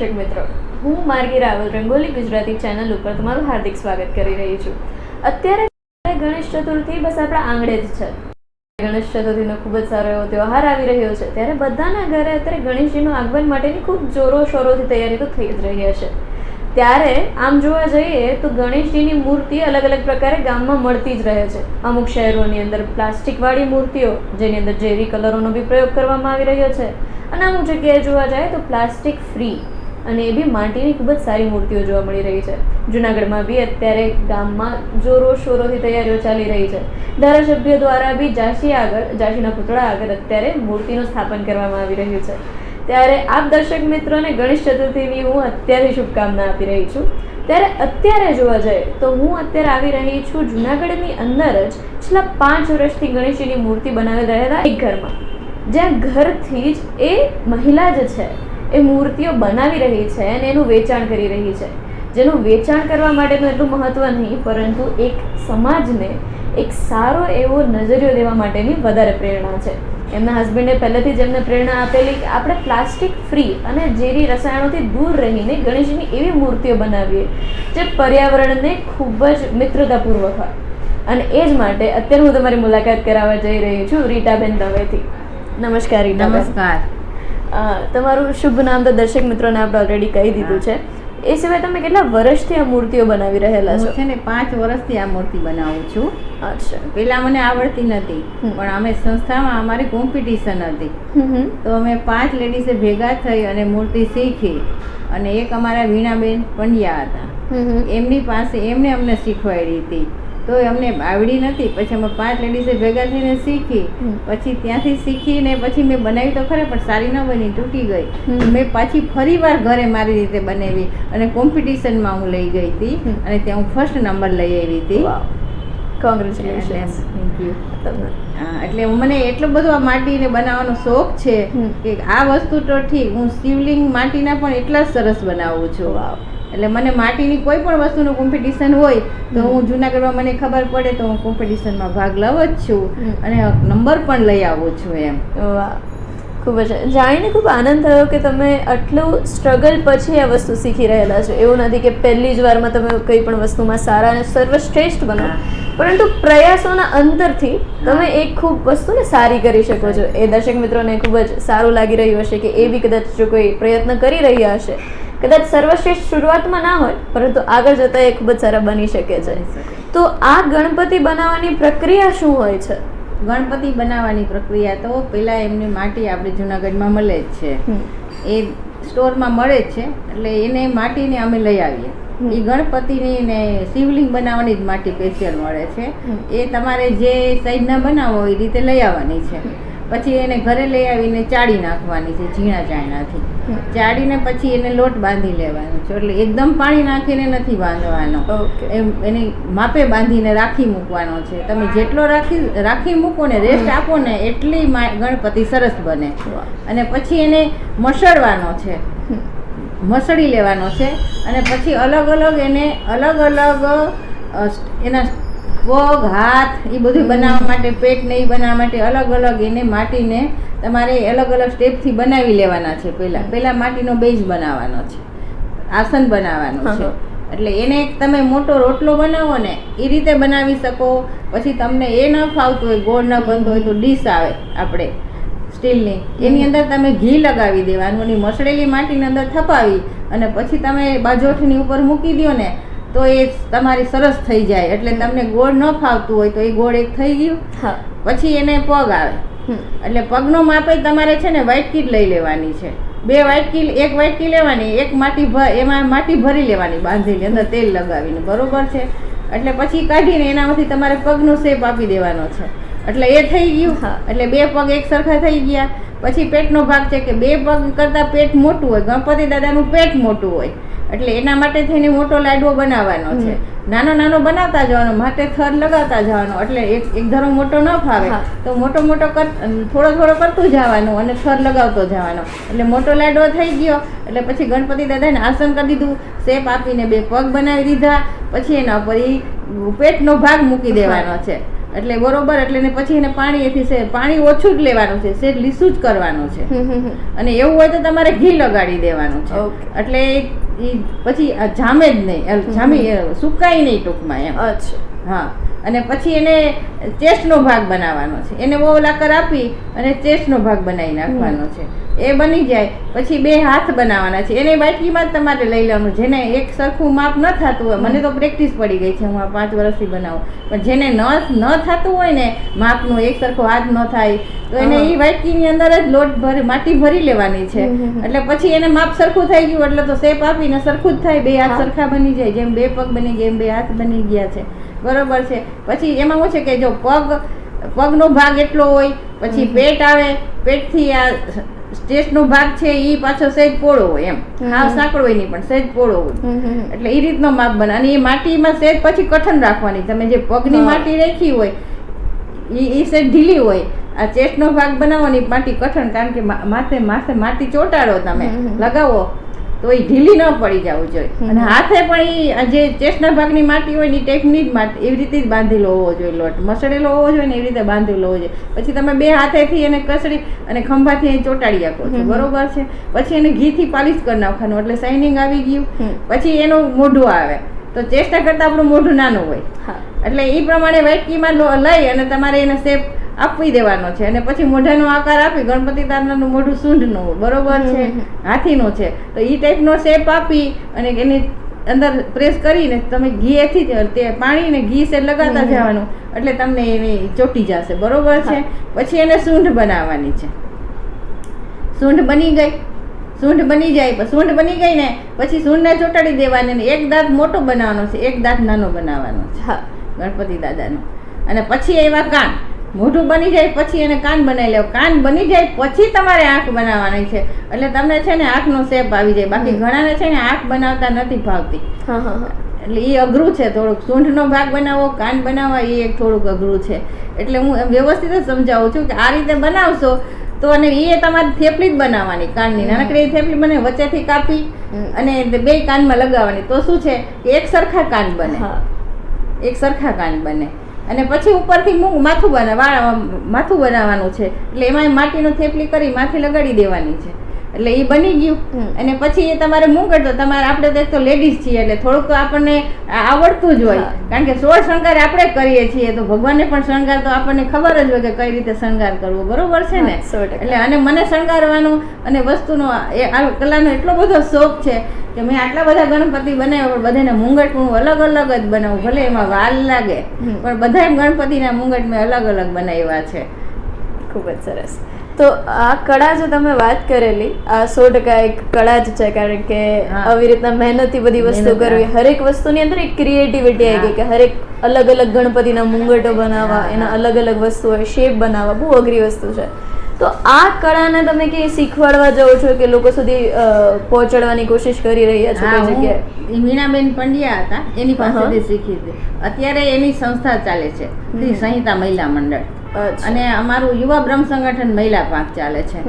દર્શક મિત્રો, હું માર્ગી રાવલ, રંગોલી ગુજરાતી ચેનલ ઉપર તમારું હાર્દિક સ્વાગત કરી રહી છું. અત્યારે ગણેશ ચતુર્થી, બસ આપણા આંગળે જ છે. ગણેશ ચતુર્થીનો ખૂબ જ સારો એવો તહેવાર આવી રહ્યો છે, ત્યારે બધાના ઘરે અત્યારે ગણેશજીનું આગમન માટેની ખૂબ જોરો શોરોથી તૈયારી તો થઈ જ રહી હશે. ત્યારે આમ જોવા જઈએ તો ગણેશજીની મૂર્તિ અલગ અલગ પ્રકારે ગામમાં મળતી જ રહે છે. અમુક શહેરોની અંદર પ્લાસ્ટિકવાળી મૂર્તિઓ, જેની અંદર ઝેરી કલરોનો બી પ્રયોગ કરવામાં આવી રહ્યો છે. અને અમુક જગ્યાએ જોવા જાય તો પ્લાસ્ટિક ફ્રી અને એ બી માટીની ખૂબ જ સારી મૂર્તિઓ જોવા મળી રહી છે. જુનાગઢમાં બી અત્યારે ગામમાં જોરો શોરોથી તૈયારીઓ ચાલી રહી છે. ધારાસભ્ય દ્વારા બી ઝાંસી આગળ, ઝાંસીના પૂતળા આગળ અત્યારે મૂર્તિનું સ્થાપન કરવામાં આવી રહ્યું છે. ત્યારે આપ દર્શક મિત્રોને ગણેશ ચતુર્થીની હું અત્યારે શુભકામના આપી રહી છું. ત્યારે અત્યારે જોવા જઈએ તો હું અત્યારે આવી રહી છું જુનાગઢની અંદર જ છેલ્લા પાંચ વર્ષથી ગણેશજીની મૂર્તિ બનાવી રહેલા એક ઘરમાં. જ્યાં ઘરથી જ એ મહિલા જ છે. એ મૂર્તિઓ બનાવી રહી છે અને એનું વેચાણ કરી રહી છે. જેનું વેચાણ કરવા માટેનું એટલું મહત્ત્વ નહીં, પરંતુ એક સમાજને એક સારો એવો નજરિયો દેવા માટેની વધારે પ્રેરણા છે. એમના હસબન્ડે પહેલેથી જ એમને પ્રેરણા આપેલી કે આપણે પ્લાસ્ટિક ફ્રી અને ઝેરી રસાયણોથી દૂર રહીને ગણેશની એવી મૂર્તિઓ બનાવીએ જે પર્યાવરણને ખૂબ જ મિત્રતાપૂર્વક હોય. અને એ જ માટે અત્યારે હું તમારી મુલાકાત કરાવવા જઈ રહી છું રીટાબેન દવેથી. નમસ્કાર નમસ્કાર. તમારું શુભ નામ તો દર્શક મિત્રોને આપણે ઓલરેડી કહી દીધું છે. એ સિવાય તમે કેટલા વર્ષથી આ મૂર્તિઓ બનાવી રહેલા છો? છે ને પાંચ વર્ષથી આ મૂર્તિ બનાવું છું. અચ્છા. પેલા મને આવડતી નથી પણ અમે સંસ્થામાં અમારી કોમ્પિટિશન હતી. તો અમે પાંચ લેડીઝે ભેગા થઈ અને મૂર્તિ શીખી અને એક અમારા વીણાબેન પંડ્યા હતા. એમની પાસે એમને અમને શીખવાડી હતી. તો અમને આવડી નથી. પછી અમે પાંચ લેડીઝે ભેગા થઈને શીખી. પછી ત્યાંથી શીખીને પછી મેં બનાવી તો ખરે પણ સારી ન બની તૂટી ગઈ. મેં પાછી ફરીવાર ઘરે મારી રીતે બનાવી અને કોમ્પિટિશનમાં હું લઈ ગઈ હતી અને ત્યાં હું ફર્સ્ટ નંબર લઈ આવી હતી. વાવ થેન્ક યુ એટલે મને એટલો બધો આ માટીને બનાવવાનો શોખ છે કે આ વસ્તુ તો ઠીક હું શિવલિંગ માટીના પણ એટલા સરસ બનાવું છું. એટલે મને માટીની કોઈ પણ વસ્તુનું કોમ્પિટિશન હોય તો હું જુનાગઢમાં મને ખબર પડે તો હું કોમ્પિટિશનમાં ભાગ લઉં જ છું. અને નંબર પણ લઈ આવું છું એમ. ખૂબ જ. જાણીને ખૂબ આનંદ થયો કે તમે આટલું સ્ટ્રગલ પછી આ વસ્તુ શીખી રહેલા છો. એવું નથી કે પહેલી જ વારમાં તમે કંઈ પણ વસ્તુમાં સારા અને સર્વશ્રેષ્ઠ બનો. પરંતુ પ્રયાસોના અંતરથી તમે એક ખૂબ વસ્તુને સારી કરી શકો છો. એ દર્શક મિત્રોને ખૂબ જ સારું લાગી રહ્યું હશે કે એ બી કદાચ જો કોઈ પ્રયત્ન કરી રહ્યા હશે કદાચ સર્વશ્રેષ્ઠ શરૂઆતમાં ના હોય પરંતુ આગળ જતાં એ ખૂબ જ સારા બની શકે છે. તો આ ગણપતિ બનાવવાની પ્રક્રિયા શું હોય છે? ગણપતિ બનાવવાની પ્રક્રિયા તો પહેલાં એમની માટી આપણે જુનાગઢમાં મળે જ છે. એ સ્ટોરમાં મળે જ છે એટલે એને માટીને અમે લઈ આવીએ. એ ગણપતિની ને શિવલિંગ બનાવવાની જ માટી સ્પેશિયલ મળે છે. એ તમારે જે સાઈઝના બનાવો એ રીતે લઈ આવવાની છે. પછી એને ઘરે લઈ આવીને ચાળી નાખવાની છે ઝીણા ચાયણાથી ચાળીને પછી એને લોટ બાંધી લેવાનો છે. એટલે એકદમ પાણી નાખીને નથી બાંધવાનો. એની માપે બાંધીને રાખી મૂકવાનો છે. તમે જેટલો રાખી રાખી મૂકો ને રેસ્ટ આપો ને એટલી મા- ગણપતિ સરસ બને. અને પછી એને મસળવાનો છે. મસળી લેવાનો છે. અને પછી અલગ અલગ એને અલગ અલગ એના પગ હાથ એ બધું બનાવવા માટે પેટ ને એ બનાવવા માટે અલગ અલગ એને માટીને તમારે અલગ અલગ સ્ટેપથી બનાવી લેવાના છે પહેલાં. પહેલાં માટીનો બેઝ બનાવવાનો છે. આસન બનાવવાનું છે. એટલે એને તમે મોટો રોટલો બનાવો ને એ રીતે બનાવી શકો. પછી તમને એ ન ફાવતું હોય ગોળ ન બનતો હોય તો ડીશ આવે આપણે સ્ટીલની. એની અંદર તમે ઘી લગાવી દેવાનું અને મસળેલી માટીની અંદર થપાવી અને પછી તમે બાજોઠની ઉપર મૂકી દો ને તો એ તમારી સરસ થઈ જાય. એટલે તમને ગોળ ન ફાવતું હોય તો એ ગોળ એક થઈ ગયું. હા. પછી એને પગ આવે. એટલે પગનો માપે તમારે છે ને વ્હાઇટ કીટ લઈ લેવાની છે. બે વ્હાઈટ કી એક વ્હાઈટ કી લેવાની એક માટી ભ- એમાં માટી ભરી લેવાની બાંધેલી અંદર તેલ લગાવીને. બરોબર છે? એટલે પછી કાઢીને એનામાંથી તમારે પગનો શેપ આપી દેવાનો છે. એટલે એ થઈ ગયું. હા. એટલે બે પગ એક સરખા થઈ ગયા. પછી પેટનો ભાગ છે કે બે પગ કરતાં પેટ મોટું હોય. ગણપતિ દાદાનું પેટ મોટું હોય. એટલે એના માટે થઈને મોટો લાડવો બનાવવાનો છે. નાનો નાનો બનાવતા જવાનો માટે થર લગાવતા જવાનો એટલે એક એક ધરો મોટો ન ફાવે તો મોટો મોટો કર થોડો થોડો કરતું જવાનું અને થર લગાવતો જવાનો. એટલે મોટો લાડવો થઈ ગયો એટલે પછી ગણપતિ દાદાને આસન કરી દીધું શેપ આપીને બે પગ બનાવી દીધા પછી એના ઉપર એ પેટનો ભાગ મૂકી દેવાનો છે. એટલે બરોબર એટલે એને પછી એને પાણી એથી પાણી ઓછું જ લેવાનું છે શેર લીસું જ કરવાનું છે. અને એવું હોય તો તમારે ઘી લગાડી દેવાનું છે. એટલે પછી જામે જ નહીં જામી સુકાય નહીં ટૂંકમાં એમ. અચ્છા. હા. અને પછી એને ચેસ્ટનો ભાગ બનાવવાનો છે. એને બહુ લાકર આપી અને ચેસ્ટનો ભાગ બનાવી નાખવાનો છે. એ બની જાય. પછી બે હાથ બનાવવાના છે. એને બાટલીમાં જ તમારે લઈ લેવાનું. જેને એક સરખું માપ ન થતું હોય મને તો પ્રેક્ટિસ પડી ગઈ છે હું આ પાંચ વર્ષથી બનાવું. પણ જેને ન ન થતું હોય ને માપનું એક સરખો હાથ ન થાય તો એને એ વાટકીની અંદર જ લોટ ભરી માટી ભરી લેવાની છે. એટલે પછી એને માપ સરખું થઈ ગયું એટલે તો શેપ આપીને સરખું જ થાય. બે હાથ સરખા બની જાય. જેમ બે પગ બની ગયા એમ બે હાથ બની ગયા છે. બરોબર છે. પછી એમાં શું છે કે જો પગ પગનો ભાગ એટલો હોય પછી પેટ આવે પેટથી આ સ્ટેજનો ભાગ છે એ પાછો સહેજ પોળો હોય એમ. હા સાંકળો હોય નહીં પણ સહેજ પોળો હોય. એટલે એ રીતનો માપ બને. અને એ માટીમાં સહેજ પછી કઠણ રાખવાની. તમે જે પગની માટી રાખી હોય એ એ સહેજ ઢીલી હોય. આ ચેસ્ટનો ભાગ બનાવવાની માટી કઠણ કારણ કે માથે માથે માટી ચોંટાડો તમે. લગાવો. તો એ ઢીલી ન પડી જવું જોઈએ અને હાથે પણ એ જે ચેસ્ટના ભાગની માટી હોય ને એ ટેકની જ માટી એવી રીતે જ બાંધેલો હોવો જોઈએ લોટ. મસળેલો હોવો જોઈએ ને એવી રીતે બાંધેલો હોવો જોઈએ. પછી તમે બે હાથેથી એને કસડી અને ખંભાથી અહીં ચોંટાડી આપો છો. બરોબર છે? પછી એને ઘીથી પાલિશ કરી નાખવાનું. એટલે શાઇનિંગ આવી ગયું. પછી એનું મોઢું આવે. તો ચેસ્ટા કરતાં આપણું મોઢું નાનું હોય. એટલે એ પ્રમાણે વાટકીમાં લઈ અને તમારે એને શેપ આપી દેવાનો છે અને પછી મોઢાનો આકાર આપી ગણપતિ દાદાનું મોઢું સૂંઢનું બરોબર છે. હાથીનું છે. તો એ ટાઈપનો શેપ આપી અને એની અંદર પ્રેસ કરીને તમે ઘીએથી તે પાણી ને ઘી સે લગાતા જવાનું. એટલે તમને એની ચોટી જશે બરોબર છે? પછી એને સૂંઢ બનાવવાની છે. સૂંઢ બની ગઈ. સૂંઢ બની જાય સૂંઢ બની ગઈ ને પછી સૂંઢને ચોટાડી દેવાની ને એક દાંત મોટો બનાવવાનો છે એક દાંત નાનો બનાવવાનો છે ગણપતિ દાદાનો. અને પછી એવા કાન. મોઢું બની જાય પછી એને કાન બનાવી લેવો. કાન બની જાય પછી તમારે આંખ બનાવવાની છે. એટલે તમને છે ને આંખનો શેપ આવી જાય. બાકી ઘણાને છે ને આંખ બનાવતા નથી ભાવતી. એટલે એ અઘરું છે થોડુંક. સૂંઢનો ભાગ બનાવો કાન બનાવવા એ એક થોડુંક અઘરું છે. એટલે હું વ્યવસ્થિત જ સમજાવું છું કે આ રીતે બનાવશો તો અને એ તમારે થેપલી જ બનાવવાની કાનની. નાનકડી થેપલી બને વચ્ચેથી કાપી અને બે કાનમાં લગાવવાની. તો શું છે? કે એક સરખા કાન બને. એક સરખા કાન બને. અને પછી ઉપરથી મૂંગ માથું બનાવવા માથું બનાવવાનું છે. એટલે એમાં માટીનું થેપલી કરી માથે લગાડી દેવાની છે. એટલે એ બની ગયું. અને પછી એ તમારે મૂંગટ તો તમારે આપણે તો એક તો લેડીઝ છીએ એટલે થોડુંક તો આપણને આવડતું જ હોય. કારણ કે સોળ શણગાર આપણે કરીએ છીએ તો ભગવાનને પણ શણગાર તો આપણને ખબર જ હોય કે કઈ રીતે શણગાર કરવો. બરોબર છે ને? એટલે અને મને શણગારવાનો અને વસ્તુનો એ આ કલાનો એટલો બધો શોખ છે કે મેં આટલા બધા ગણપતિ બનાવ્યા પણ બધાને મુંગટ હું અલગ અલગ જ બનાવું. ભલે એમાં વાલ લાગે પણ બધા ગણપતિના મુંગટ મેં અલગ અલગ બનાવ્યા છે. ખૂબ જ સરસ. તો આ કળા જે તમે વાત કરેલી આ સો ટકા એક કળા જ છે કારણ કે આવી રીતના મહેનતથી બધી વસ્તુ કરવી હરેક વસ્તુની અંદર એક ક્રિએટિવિટી આવી ગઈ કે હરેક અલગ અલગ ગણપતિના મુંગટો બનાવવા એના. અલગ અલગ વસ્તુઓ શેપ બનાવવા બહુ અઘરી વસ્તુ છે. તો આ કળાને તમે કે શીખવાડવા જાઓ છો કે લોકો સુધી પહોંચાડવાની કોશિશ કરી રહ્યા છો કઈ જગ્યાએ? મીણાબેન પંડ્યા હતા એની. પાસેથી શીખી હતી. અત્યારે એની સંસ્થા ચાલે છે સંહિતા મહિલા મંડળ. અને અમારું યુવા બ્રહ્મ સંગઠન મહિલા પાક ચાલે છે.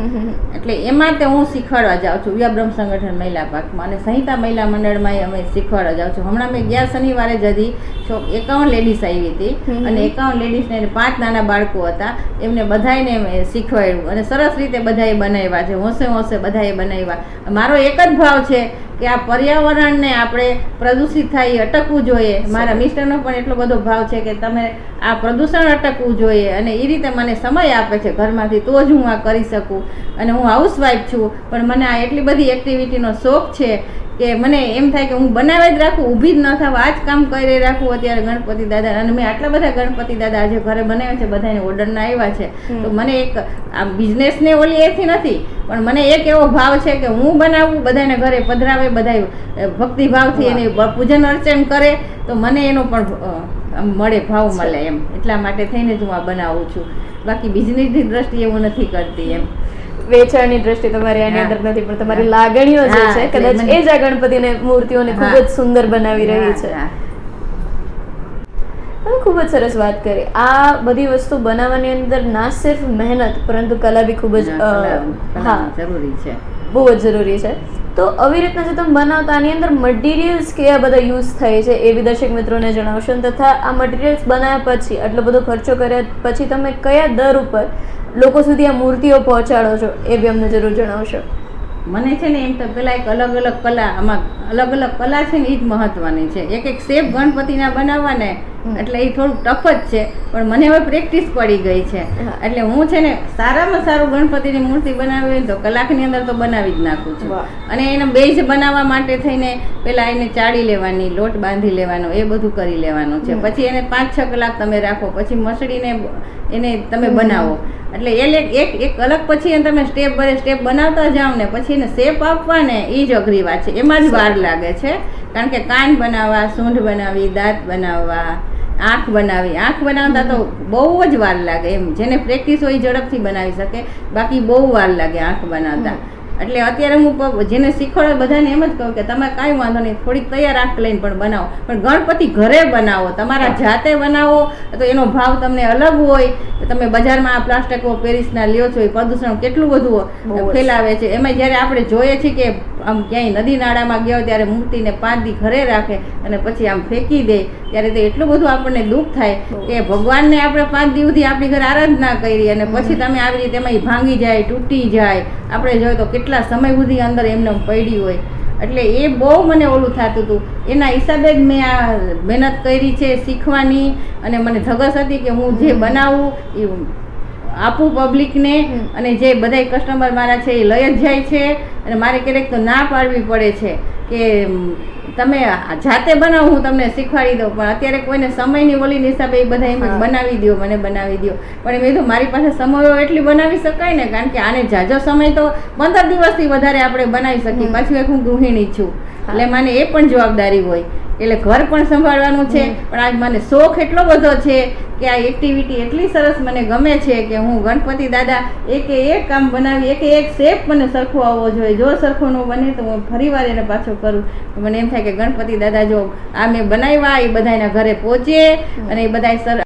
એટલે એમાં તે હું શીખવાડવા જાઉં છું યુવા બ્રહ્મ સંગઠન મહિલા પાકમાં. અને સંહિતા મહિલા મંડળમાં અમે શીખવાડવા જાઉં છું. હમણાં મેં ગયા શનિવારે જ હતી છો એકાવન લેડીઝ આવી હતી. અને એકાવન લેડીઝને પાંચ નાના બાળકો હતા. એમને બધાને મેં શીખવાડ્યું. અને સરસ રીતે બધાએ બનાવ્યા છે. હોંશે હોંશે બધાએ બનાવ્યા. મારો એક જ ભાવ છે કે આ પર્યાવરણને આપણે પ્રદૂષિત થાય અટકવું જોઈએ. મારા મિસ્ટરનો પણ એટલો બધો ભાવ છે કે તમે આ પ્રદૂષણ અટકવું જોઈએ અને એ રીતે મને સમય આપે છે ઘરમાંથી તો જ હું આ કરી શકું. અને હું હાઉસવાઈફ છું પણ મને આ એટલી બધી એક્ટિવિટીનો શોખ છે કે મને એમ થાય કે હું બનાવે જ રાખું ઊભી જ ન થાવ આ જ કામ કરી રાખું અત્યારે ગણપતિ દાદા. અને મેં આટલા બધા ગણપતિ દાદા આજે ઘરે બનાવ્યા છે બધાને ઓર્ડરના આવ્યા છે. તો મને એક આ બિઝનેસને ઓલી એથી નથી પણ મને એક એવો ભાવ છે કે હું બનાવું બધાને ઘરે પધરાવે બધા ભક્તિભાવથી. એની પૂજન અર્ચન કરે તો મને એનો પણ આમ મળે ભાવ મળે એમ. એટલા માટે થઈને જ હું આ બનાવું છું. બાકી બિઝનેસની દ્રષ્ટિએ હું નથી કરતી એમ. વેચાણની દ્રષ્ટિ તમારી આની અંદર નથી પણ તમારી લાગણીઓ જે છે કદાચ એ જ આ ગણપતિને મૂર્તિઓને ખૂબ જ સુંદર બનાવી રહી છે. ખૂબ જ સરસ વાત કરી. આ બધી વસ્તુ બનાવવાની અંદર ના સિર્ફ મહેનત પરંતુ કલા બી ખૂબ જ હા, જરૂરી છે. બહુ જ જરૂરી છે. તો આવી રીતના જે તમે બનાવતા, આની અંદર મટીરિયલ્સ કયા બધા યુઝ થાય છે એ બી દર્શક મિત્રોને જણાવશો તથા આ મટીરિયલ્સ બનાવ્યા પછી આટલો બધો ખર્ચો કર્યા પછી તમે કયા દર ઉપર લોકો સુધી આ મૂર્તિઓ પહોંચાડો છો એ બી અમને જરૂર જણાવશો. મને છે ને એમ તો પેલા એક અલગ અલગ કલા આમાં અલગ અલગ કલા છે ને એ જ મહત્વની છે. એક એક શેપ ગણપતિના બનાવવા ને એટલે એ થોડુંક ટફ જ છે પણ મને હવે પ્રેક્ટિસ પડી ગઈ છે. એટલે હું છે ને સારામાં સારું ગણપતિની મૂર્તિ બનાવી હોય તો કલાકની અંદર તો બનાવી જ નાખું છું. અને એને બેઝ બનાવવા માટે થઈને પેલા એને ચાળી લેવાની લોટ બાંધી લેવાનો એ બધું કરી લેવાનું છે. પછી એને પાંચ છ કલાક તમે રાખો પછી મસળીને એને તમે બનાવો. એટલે એ લે- એક એક અલગ પછી તમે સ્ટેપ ભરે સ્ટેપ બનાવતા જાઓ ને પછી એને શેપ આપવા ને એ જ અઘરી વાત છે. એમાં જ વાર લાગે છે. કારણ કે કાન બનાવવા સૂંઢ બનાવી દાંત બનાવવા આંખ બનાવી આંખ બનાવતા તો બહુ જ વાર લાગે એમ. જેને પ્રેક્ટિસ હોય એ ઝડપથી બનાવી શકે. બાકી બહુ વાર લાગે આંખ બનાવતા. એટલે અત્યારે હું જેને શીખવાડે બધાને એમ જ કહું કે તમે કાંઈ વાંધો નહીં થોડીક તૈયાર આંખ લઈને પણ બનાવો. પણ ગણપતિ ઘરે બનાવો તમારા જાતે બનાવો તો એનો ભાવ તમને અલગ હોય. તમે બજારમાં આ પ્લાસ્ટિકો પેરિસના લ્યો છો એ પ્રદૂષણ કેટલું બધું ફેલાવે છે. એમાં જ્યારે આપણે જોઈએ છીએ કે આમ ક્યાંય નદી નાળામાં ગયા હોય ત્યારે મૂર્તિને પાંચ દી ઘરે રાખે અને પછી આમ ફેંકી દે, ત્યારે તો એટલું બધું આપણને દુઃખ થાય કે ભગવાનને આપણે પાંચ દિવસ સુધી આપણી ઘરે આરાધના કરી અને પછી તમે આવી રીતે એમાં ભાંગી જાય, તૂટી જાય. આપણે જોઈએ તો કેટલા સમય સુધી અંદર એમને પડી હોય. એટલે એ બહુ મને ઓલું થતું હતું. એના હિસાબે જ મેં આ મહેનત કરી છે શીખવાની અને મને ધગસ હતી કે હું જે બનાવું એ આપું પબ્લિકને અને જે બધાય કસ્ટમર મારા છે એ લઈ જ જાય છે. અને મારે ક્યારેક તો ના પાડવી પડે છે કે તમે જાતે બનાવો હું તમને શીખવાડી દઉં. પણ અત્યારે કોઈને સમયની ઓલીની હિસાબે એ બધા એમ બનાવી દો મને બનાવી દો પણ મેં કીધું મારી પાસે સમયો એટલી બનાવી શકાય ને કારણ કે આને જાજો સમય તો પંદર દિવસથી વધારે આપણે બનાવી શકીએ. પાછું એક હું ગૃહિણી છું. એટલે મને એ પણ જવાબદારી હોય. એટલે ઘર પણ સંભાળવાનું છે. પણ આજ મને શોખ એટલો બધો છે કે આ એક્ટિવિટી એટલી સરસ મને ગમે છે કે હું ગણપતિ દાદા એકે એક કામ બનાવી એકે એક શેપ મને સરખો આવવો જોઈએ. જો સરખો ન બને તો હું ફરી વાર એને પાછો કરું. તો મને એમ થાય કે ગણપતિ દાદા જો આ મેં બનાવ્યા એ બધાના ઘરે પહોંચે અને એ બધા સર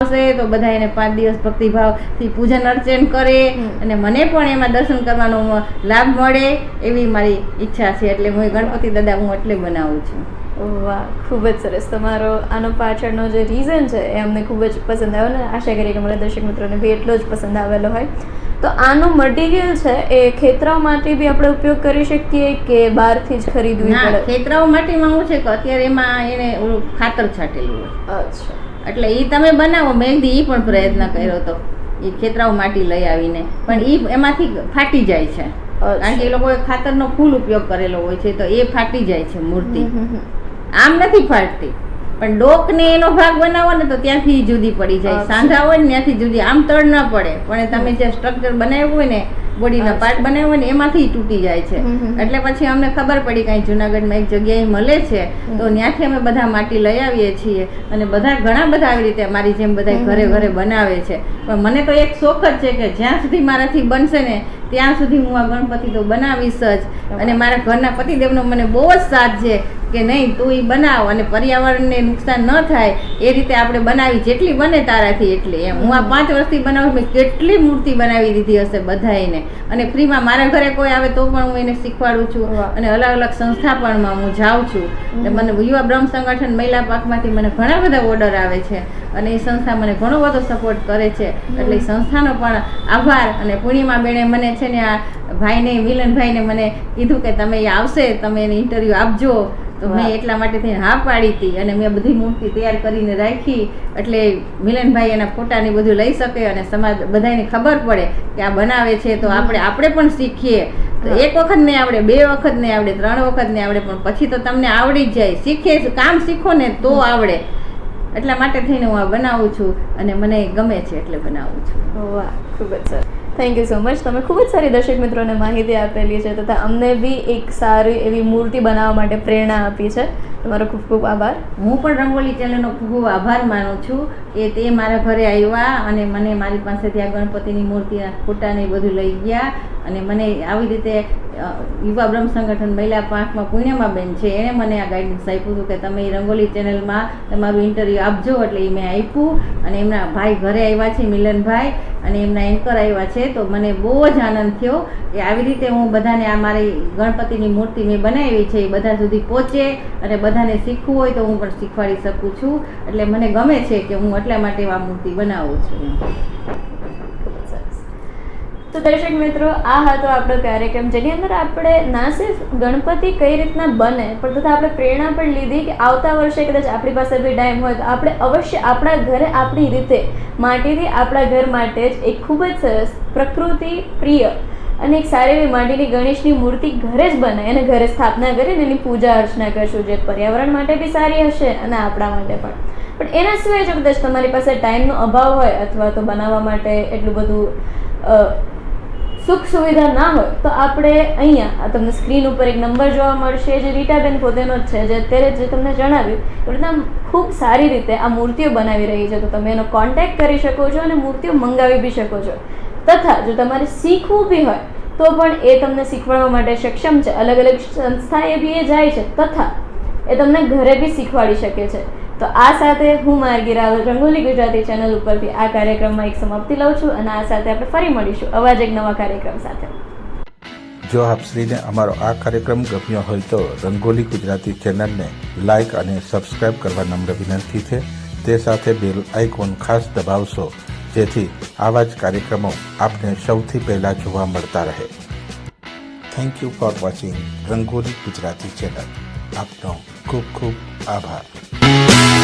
આવશે તો બધા એને પાંચ દિવસ ભક્તિભાવથી પૂજન અર્ચન કરે અને મને પણ એમાં દર્શન કરવાનો લાભ મળે એવી મારી ઈચ્છા છે. એટલે હું ગણપતિ દાદા હું એટલે બનાવું છું. વાહ ખૂબ જ સરસ. તમારો આનો પાછળનો જે રીઝન છે એ અમને ખૂબ જ પસંદ આવ્યો ને આશા કરીએ કે મારા દર્શક મિત્રોને બી એટલો જ પસંદ આવેલો હોય. તો આનું મટીરિયલ છે એ ખેતરાઓ માટે બી આપણે ઉપયોગ કરી શકીએ કે બહારથી જ ખરીદવી પડે? ખેતરાઓ માટીમાં શું છે કે અત્યારે એમાં એને ખાતર છાંટેલું હોય. અચ્છા. એટલે એ તમે બનાવો મહેંદી એ પણ પ્રયત્ન કર્યો હતો એ ખેતરાઓ માટી લઈ આવીને. પણ એ એમાંથી ફાટી જાય છે. કારણ કે એ લોકોએ ખાતરનો ફૂલ ઉપયોગ કરેલો હોય છે તો એ ફાટી જાય છે મૂર્તિ. આમ નથી ફાટતી. પણ ડોકને એનો ભાગ બનાવો ને તો ત્યાંથી જુદી પડી જાય. સાંધા હોય ને ત્યાંથી જુદી. આમ તળ ન પડે. પણ તમે જે સ્ટ્રક્ચર બનાવ્યું હોય ને બોડીના પાર્ટ બનાવ્યો હોય ને એમાંથી તૂટી જાય છે. એટલે પછી અમને ખબર પડી કાંઈ જુનાગઢમાં એક જગ્યાએ મળે છે. તો ત્યાંથી અમે બધા માટી લઈ આવીએ છીએ. અને બધા ઘણા બધા આવી રીતે મારી જેમ બધા ઘરે ઘરે બનાવે છે. પણ મને તો એક શોખ જ છે કે જ્યાં સુધી મારાથી બનશે ને ત્યાં સુધી હું આ ગણપતિ તો બનાવીશ જ. અને મારા ઘરના પતિદેવનો મને બહુ જ સાથ છે કે નહીં તું એ બનાવ અને પર્યાવરણને નુકસાન ન થાય એ રીતે આપણે બનાવી જેટલી બને તારાથી એટલી. એમ હું આ પાંચ વર્ષથી બનાવું મેં કેટલી મૂર્તિ બનાવી દીધી હશે બધાને અને ફ્રીમાં મારા ઘરે કોઈ આવે તો પણ હું એને શીખવાડું છું અને અલગ અલગ સંસ્થા પણ હું જાઉં છું. એટલે મને યુવા બ્રહ્મ સંગઠન મહિલા પાકમાંથી મને ઘણા બધા ઓર્ડર આવે છે અને એ સંસ્થા મને ઘણો બધો સપોર્ટ કરે છે. એટલે એ સંસ્થાનો પણ આભાર અને પૂર્ણિમા બેને મને છે ને આ ભાઈને મિલનભાઈને મને કીધું કે તમે એ આવશે તમે એને ઇન્ટરવ્યૂ આપજો. તો મેં એટલા માટે થઈને હા પાડી હતી અને મેં બધી મૂર્તિ તૈયાર કરીને રાખી એટલે મિલનભાઈ એના ફોટાને બધું લઈ શકે અને સમાજ બધાને ખબર પડે કે આ બનાવે છે તો આપણે આપણે પણ શીખીએ. તો એક વખત નહીં આવડે બે વખત નહીં આવડે ત્રણ વખત નહીં આવડે પણ પછી તો તમને આવડી જ જાય. શીખે કામ શીખો ને તો આવડે. એટલા માટે થઈને હું આ બનાવું છું અને મને ગમે છે એટલે બનાવું છું. વાહ ખૂબ જ સરસ. થેન્ક યુ સો મચ તમે ખૂબ જ સારી દર્શક મિત્રોને માહિતી આપેલી છે તથા અમને બી એક સારી એવી મૂર્તિ બનાવવા માટે પ્રેરણા આપી છે. તમારો ખૂબ ખૂબ આભાર. હું પણ રંગોલી ચેનલનો ખૂબ ખૂબ આભાર માનું છું. કે તે મારા ઘરે આવ્યા અને મને મારી પાસેથી આ ગણપતિની મૂર્તિના ફોટાને એ બધું લઈ ગયા અને મને આવી રીતે યુવા બ્રહ્મ સંગઠન મહિલા પાંખમાં પૂર્ણિમા બેન છે. એણે મને આ ગાઈડન્સ આપ્યું હતું કે તમે એ રંગોલી ચેનલમાં તમારું ઇન્ટરવ્યૂ આપજો એટલે એ મેં આપ્યું અને એમના ભાઈ ઘરે આવ્યા છે, મિલનભાઈ, અને એમના એન્કર આવ્યા છે. તો મને બહુ જ આનંદ થયો કે આવી રીતે હું બધાને આ મારી ગણપતિની મૂર્તિ મેં બનાવી છે, એ બધા સુધી પહોંચે અને બધાને શીખવું હોય તો હું પણ શીખવાડી શકું છું. એટલે મને ગમે છે કે હું એટલા માટે આ મૂર્તિ બનાવું છું. તો દર્શક મિત્રો, આ હતો આપણો કાર્યક્રમ, જેની અંદર આપણે ના સિર્ફ ગણપતિ કઈ રીતના બને, પણ તથા આપણે પ્રેરણા પણ લીધી કે આવતા વર્ષે કદાચ આપણી પાસે બી ટાઈમ હોય તો આપણે અવશ્ય આપણા ઘરે આપણી રીતે, માટીથી આપણા ઘર માટે જ એક ખૂબ જ સરસ પ્રકૃતિ પ્રિય અને એક સારી એવી માટીની ગણેશની મૂર્તિ ઘરે જ બનાવી અને ઘરે સ્થાપના કરીને એની પૂજા અર્ચના કરશું, જે પર્યાવરણ માટે બી સારી હશે અને આપણા માટે પણ. પણ એના સિવાય જો કદાચ તમારી પાસે ટાઈમનો અભાવ હોય અથવા તો બનાવવા માટે એટલું બધું સુખ સુવિધા ના હોય, તો આપણે અહીંયા, આ તમને સ્ક્રીન ઉપર એક નંબર જોવા મળશે, જે રીટાબેન પોતેનો જ છે, જે અત્યારે જે તમને જણાવ્યું, એ રીતના ખૂબ સારી રીતે આ મૂર્તિઓ બનાવી રહી છે, તો તમે એનો કોન્ટેક્ટ કરી શકો છો અને મૂર્તિઓ મંગાવી બી શકો છો. તથા, જો તમારે શીખવું બી હોય, તો પણ એ તમને શીખવાડવા માટે સક્ષમ છે. અલગ અલગ સંસ્થાએ બી એ જાય છે. તથા, એ તમને ઘરે બી શીખવાડી શકે છે. તો આ સાથે હું માર્ગી રાવલ રંગોલી ગુજરાતી ચેનલ ઉપરથી આ કાર્યક્રમમાં એક સમાપ્તિ લઉં છું અને આ સાથે આપણે ફરી મળીશું. અવાજ એક નવા કાર્યક્રમ સાથે. જો આપ શ્રીને અમારો આ કાર્યક્રમ ગમ્યો હોય તો રંગોલી ગુજરાતી ચેનલને લાઇક અને સબસ્ક્રાઇબ કરવા નમ્ર વિનંતી છે. તે સાથે બેલ આઇકોન ખાસ દબાવશો, જેથી આવા જ કાર્યક્રમો આપને સૌથી પહેલા જોવા મળતા રહે. Thank you for watching Rangoli Gujarati channel. આપનો ખૂબ ખૂબ આભાર